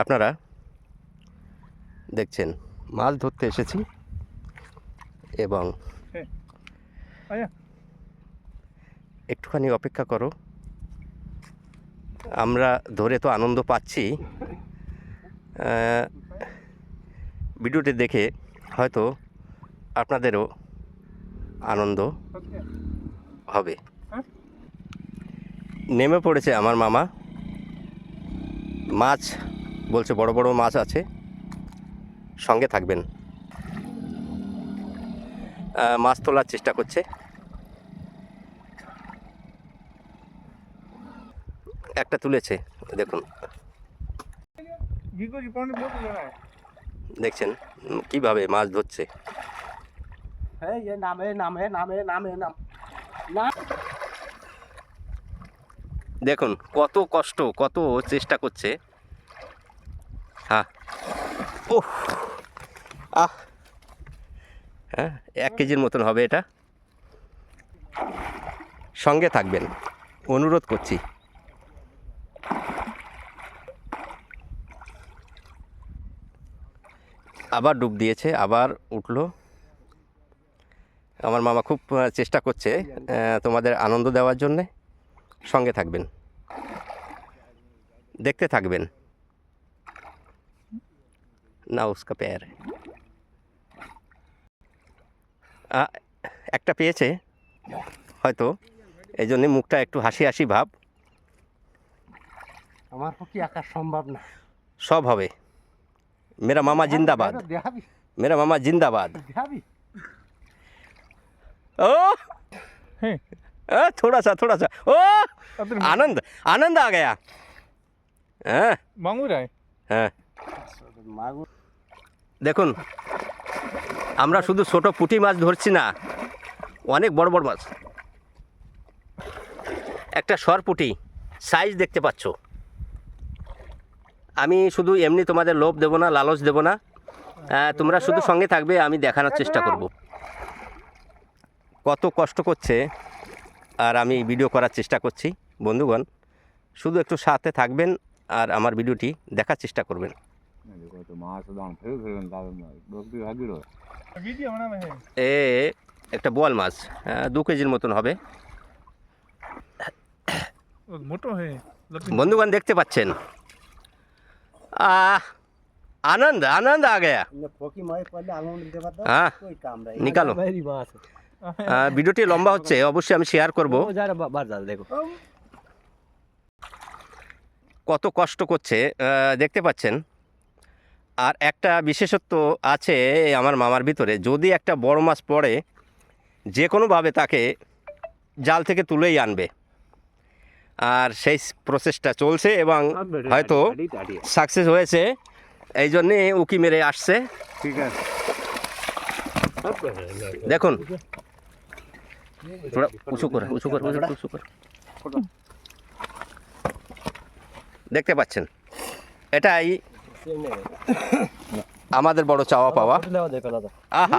আপনারা দেখছেন মাছ ধরতে এসেছি এবং একটুখানি অপেক্ষা করো। আমরা ধরে তো আনন্দ পাচ্ছি। ভিডিওটি দেখে হয়তো আপনাদেরও আনন্দ হবে? নেমে পড়েছে আমার মামা। মাছ বলছে বড় বড় মাছ আছে। সঙ্গে থাকবেন। মাছ তোলার চেষ্টা করছে। একটা তুলেছে দেখুন। দেখছেন কীভাবে মাছ ধরছে। দেখুন কত কষ্ট কত চেষ্টা করছে। হ্যাঁ আহ। হ্যাঁ এক কেজির মতন হবে এটা। সঙ্গে থাকবেন। অনুরোধ করছি। আবার ডুব দিয়েছে, আবার উঠল। আমার মামা খুব চেষ্টা করছে তোমাদের আনন্দ দেওয়ার জন্যে। সঙ্গে থাকবেন। দেখতে থাকবেন। না উসকা প্যার আ, একটা পেয়েছে হয়তো এই জন্যে মুখটা একটু হাসি হাসি ভাব আমার পক্ষে আঁকা সম্ভব না সব হবে মেরা মামা জিন্দাবাদ দেখাবি मेरा मामा जिंदाबाद দেখাবি ओ हैं आ, थोड़ा सा थोड़ा सा ओ अब तो आनंद आनंद आ गया हाँ मांगू रहा है হ্যাঁ মাগুর দেখুন, আমরা শুধু ছোট পুঁটি মাছ ধরছি না, অনেক বড় বড় মাছ। একটা সর পুঁটি সাইজ দেখতে পাচ্ছ। আমি শুধু এমনি তোমাদের লোভ দেবো না, লালচ দেবো না। তোমরা শুধু সঙ্গে থাকবে, আমি দেখানোর চেষ্টা করব। কত কষ্ট করছে, আর আমি ভিডিও করার চেষ্টা করছি। বন্ধুগণ, শুধু একটু সাথে থাকবেন, আর আমার ভিডিওটি দেখার চেষ্টা করবেন। देखो तो माँ से दान फिर फिर दाल लोग भी भागी रहो वीडियो बनाना है এ একটা বোয়াল মাছ আহ, দু কেজির মতন হবে वो मोटो है लपी বন্ধুগণ দেখতে পাচ্ছেন আহ আনন্দ আনন্দ আ গয়া ফকি মাই পড়লে আঙুল দিতে পারতো হ্যাঁ कोई काम रही निकालो। मेरी बात আহ, ভিডিওটি লম্বা হচ্ছে অবশ্যই আমি শেয়ার করব वो जा रहा बाहर जा देखो কত কষ্ট করছে আহ, দেখতে পাচ্ছেন আর একটা বিশেষত্ব আছে আমার মামার ভিতরে যদি একটা বড় মাছ পড়ে যে কোনোভাবে তাকে জাল থেকে তুলেই আনবে। আর সেই প্রসেসটা চলছে এবং হয়তো সাকসেস হয়েছে। এই জন্যে উকি মেরে আসছে। ঠিক আছে। দেখুন। উঁচু করে উঁচু করে উঁচু করে দেখতে পাচ্ছেন। এটাই আমাদের বড় চাওয়া পাওয়া। আহা।